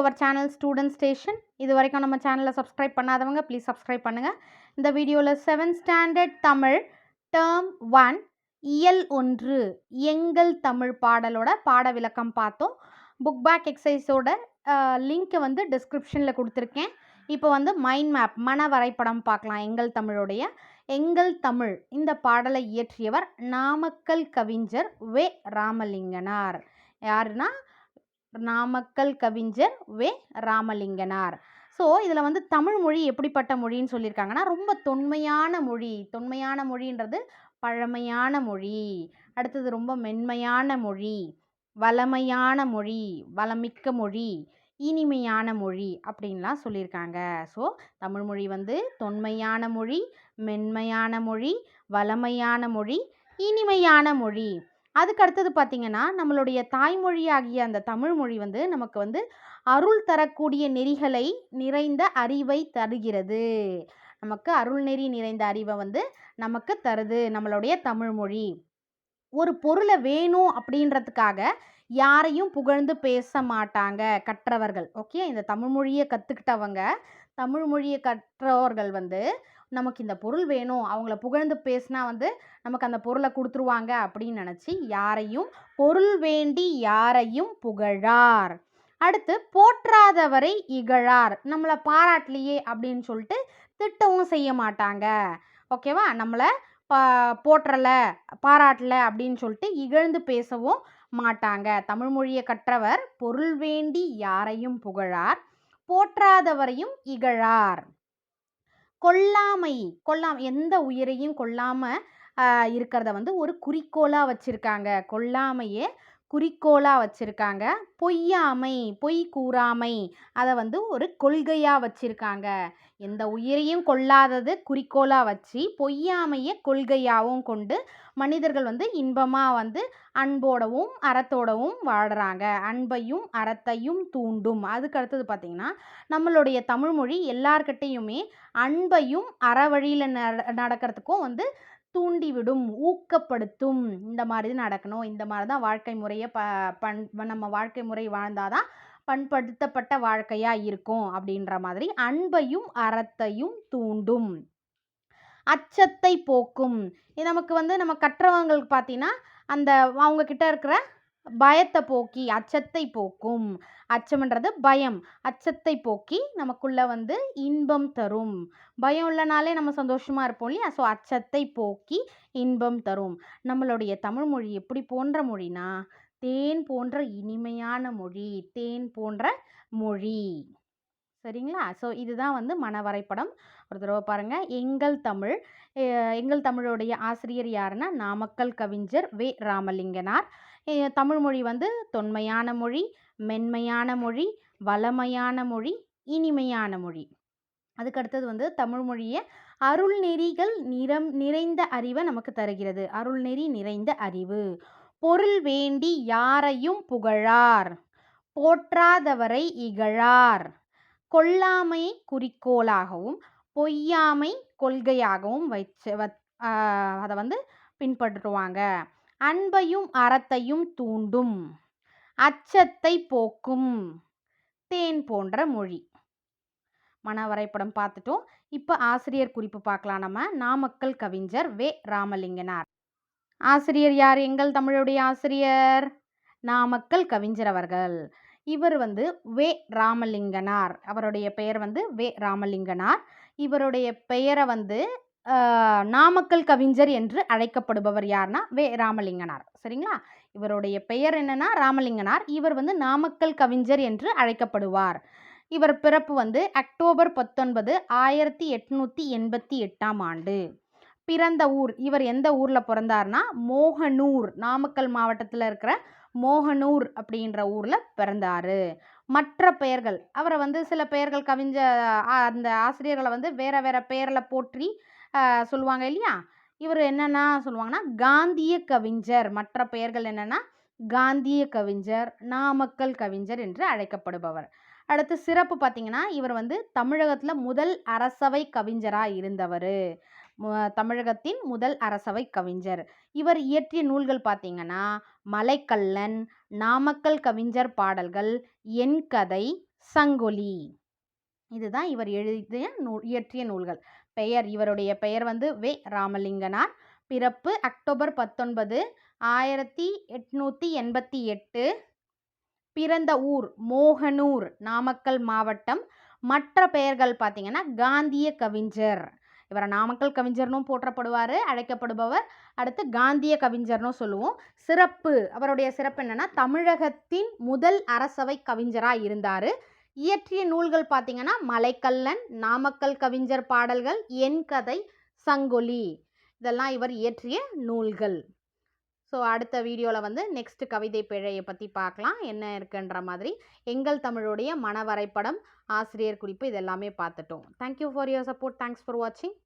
Our channel student station இது வரைக்கும் நம்ம சேனலை சப்ஸ்கிரைப் பண்ணாதவங்க ப்ளீஸ் சப்ஸ்கிரைப் பண்ணுங்கள் இந்த வீடியோவில் seventh standard Tamil term one இயல் ஒன்று எங்கள் தமிழ் பாடலோட பாட விளக்கம் பார்த்தோம். புக் பேக் எக்ஸசைஸோட லிங்க்கை வந்து டிஸ்கிரிப்ஷனில் கொடுத்துருக்கேன். இப்போ வந்து மைண்ட் மேப் மன வரைபடம் பார்க்கலாம். எங்கள் தமிழுடைய எங்கள் தமிழ் இந்த பாடலை இயற்றியவர் நாமக்கல் கவிஞர் வே ராமலிங்கனார். யாருன்னா நாமக்கல் கவிஞர் வே. ராமலிங்கனார். ஸோ இதில் வந்து தமிழ் மொழி எப்படிப்பட்ட மொழின்னு சொல்லியிருக்காங்கன்னா ரொம்ப தொன்மையான மொழி. தொன்மையான மொழின்றது பழமையான மொழி. அடுத்தது ரொம்ப மென்மையான மொழி. வளமையான மொழி. வளமிக்க மொழி. இனிமையான மொழி அப்படின்லாம் சொல்லியிருக்காங்க. ஸோ தமிழ்மொழி வந்து தொன்மையான மொழி மென்மையான மொழி வளமையான மொழி இனிமையான மொழி. அதுக்கு அடுத்தது பார்த்திங்கன்னா நம்மளுடைய தாய்மொழியாகிய அந்த தமிழ் மொழி வந்து நமக்கு வந்து அருள் தரக்கூடிய நெறிகளை நிறைந்த அறிவை தருகிறது. நமக்கு அருள் நெறி நிறைந்த அறிவை வந்து நமக்கு தருது நம்மளுடைய தமிழ் மொழி. ஒரு பொருளை வேணும் அப்படின்றதுக்காக யாரையும் புகழ்ந்து பேச மாட்டாங்க கற்றவர்கள். ஓகே? இந்த தமிழ் மொழியை கற்றுக்கிட்டவங்க தமிழ் மொழியை கற்றவர்கள் வந்து நமக்கு இந்த பொருள் வேணும் அவங்கள புகழ்ந்து பேசினா வந்து நமக்கு அந்த பொருளை கொடுத்துருவாங்க அப்படின்னு நினச்சி யாரையும் பொருள் வேண்டி யாரையும் புகழார். அடுத்து போற்றாதவரை இகழார். நம்மளை பாராட்டலையே அப்படின்னு சொல்லிட்டு திட்டவும் செய்ய மாட்டாங்க. ஓகேவா நம்மளை பா போற்றலை பாராட்டலை அப்படின்னு சொல்லிட்டு இகழ்ந்து பேசவும் மாட்டாங்க. தமிழ் மொழியை கற்றவர் பொருள் வேண்டி யாரையும் புகழார் போற்றாதவரையும் இகழார். கொல்லாமை கொல்லாம் எந்த உயிரையும் கொல்லாமல் இருக்கிறத வந்து ஒரு குறிக்கோளாக வச்சுருக்காங்க. கொல்லாமையே குறிக்கோளாக வச்சுருக்காங்க. பொய்யாமை பொய் கூறாமை அதை வந்து ஒரு கொள்கையாக வச்சுருக்காங்க. எந்த உயிரையும் கொல்லாதது குறிக்கோளாக வச்சு பொய்யாமையை கொள்கையாகவும் கொண்டு மனிதர்கள் வந்து இன்பமாக வந்து அன்போடவும் அறத்தோடவும் வாழ்கிறாங்க அன்பையும் அறத்தையும் தூண்டும். அதுக்கு அடுத்தது பார்த்திங்கன்னா நம்மளுடைய தமிழ்மொழி எல்லார்கிட்டேயுமே அன்பையும் அற வழியில் நடக்கிறதுக்கும் வந்து தூண்டிவிடும் ஊக்கப்படுத்தும். இந்த மாதிரி நடக்கணும். இந்த மாதிரி தான் வாழ்க்கை முறையை ப பண் நம்ம வாழ்க்கை முறை வாழ்ந்தால் தான் பண்படுத்தப்பட்ட வாழ்க்கையாக இருக்கும் அப்படின்ற மாதிரி அன்பையும் அறத்தையும் தூண்டும். அச்சத்தை போக்கும். நமக்கு வந்து நம்ம கற்றவங்களுக்கு பார்த்தீங்கன்னா அந்த அவங்கக்கிட்ட இருக்கிற பயத்தை போக்கி அச்சத்தை போக்கும். அச்சம்ன்றது பயம். அச்சத்தை போக்கி நமக்குள்ளே வந்து இன்பம் தரும். பயம் இல்லைனாலே நம்ம சந்தோஷமாக இருப்போம் இல்லையா? ஸோ அச்சத்தை போக்கி இன்பம் தரும். நம்மளுடைய தமிழ் மொழி எப்படி போன்ற மொழினா தேன் போன்ற இனிமையான மொழி தேன் போன்ற மொழி. சரிங்களா? ஸோ இதுதான் வந்து மன வரைபடம். ஒரு தடவை பாருங்கள் எங்கள் தமிழ். எங்கள் தமிழுடைய ஆசிரியர் யாருன்னா நாமக்கல் கவிஞர் வே. ராமலிங்கனார். தமிழ் மொழி வந்து தொன்மையான மொழி மென்மையான மொழி வளமையான மொழி இனிமையான மொழி. அதுக்கடுத்தது வந்து தமிழ் மொழியை அருள் நெறிகள் நிறம் நிறைந்த அறிவை நமக்கு தருகிறது. அருள் நெறி நிறைந்த அறிவு. பொருள் வேண்டி யாரையும் புகழார். போற்றாதவரை இகழார். கொல்லாமையை குறிக்கோளாகவும் பொய்யாமை கொள்கையாகவும் வச்சு அதை வந்து பின்பற்றுவாங்க. அன்பையும் அறத்தையும் தூண்டும். அச்சத்தை போக்கும். தேன் போன்ற மொழி. மன வரைபடம் பார்த்துட்டோம். இப்போ ஆசிரியர் குறிப்பு பார்க்கலாம். நம்ம நாமக்கல் கவிஞர் வே. ராமலிங்கனார். ஆசிரியர் யார்? எங்கள் தமிழுடைய ஆசிரியர் நாமக்கல் கவிஞர் அவர்கள். இவர் வந்து வே. ராமலிங்கனார். அவருடைய பெயர் வந்து வே. ராமலிங்கனார். இவருடைய பெயரை வந்து நாமக்கல் கவிஞர் என்று அழைக்கப்படுபவர் யார்னா வே. ராமலிங்கனார். சரிங்களா? இவருடைய பெயர் என்னன்னா ராமலிங்கனார். இவர் வந்து நாமக்கல் கவிஞர் என்று அழைக்கப்படுவார். இவர் பிறப்பு வந்து அக்டோபர் பத்தொன்பது ஆயிரத்தி எட்நூற்றி எண்பத்தி எட்டாம் ஆண்டு. பிறந்த ஊர் இவர் எந்த ஊரில் பிறந்தார்னா மோகனூர் நாமக்கல் மாவட்டத்தில் இருக்கிற மோகனூர் அப்படின்ற ஊரில் பிறந்தார். மற்ற பெயர்கள் அவரை வந்து சில பெயர்கள் கவிஞ்ச அந்த ஆசிரியர்களை வந்து வேறு வேறு பெயரில் போற்றி சொல்லுவாங்க இல்லையா? இவர் என்னென்னா சொல்லுவாங்கன்னா காந்திய கவிஞர். மற்ற பெயர்கள் என்னென்னா காந்திய கவிஞர் நாமக்கல் கவிஞர் என்று அழைக்கப்படுபவர். அடுத்து சிறப்பு பார்த்திங்கன்னா இவர் வந்து தமிழகத்தில் முதல் அரசவை கவிஞராக இருந்தவர். தமிழகத்தின் முதல் அரசவை கவிஞர். இவர் இயற்றிய நூல்கள் பார்த்தீங்கன்னா மலைக்கல்லன் நாமக்கல் கவிஞர் பாடல்கள் என் கதை சங்கொலி. இதுதான் இவர் எழுதிய நூல் இயற்றிய நூல்கள். பெயர் இவருடைய பெயர் வந்து வே. ராமலிங்கனார். பிறப்பு அக்டோபர் பத்தொன்பது ஆயிரத்தி எட்நூற்றி எண்பத்தி எட்டு. பிறந்த ஊர் மோகனூர் நாமக்கல் மாவட்டம். மற்ற பெயர்கள் பார்த்தீங்கன்னா காந்திய கவிஞர். இவரை நாமக்கல் கவிஞர்னும் போற்றப்படுவார் அழைக்கப்படுபவர். அடுத்து காந்திய கவிஞர்னும் சொல்லுவோம். சிறப்பு அவருடைய சிறப்பு என்னென்னா தமிழகத்தின் முதல் அரசவை கவிஞராக இருந்தார். இயற்றிய நூல்கள் பார்த்தீங்கன்னா மலைக்கல்லன் நாமக்கல் கவிஞர் பாடல்கள் என் கதை சங்கொலி. இதெல்லாம் இவர் இயற்றிய நூல்கள். ஸோ அடுத்த வீடியோவில் வந்து நெக்ஸ்ட் கவிதை பிழையை பற்றி பார்க்கலாம் என்ன இருக்குன்ற மாதிரி எங்கள் தமிழுடைய மன வரைபடம் ஆசிரியர் குறிப்பு இதெல்லாமே பார்த்துட்டோம். Thank you for your support thanks for வாட்சிங்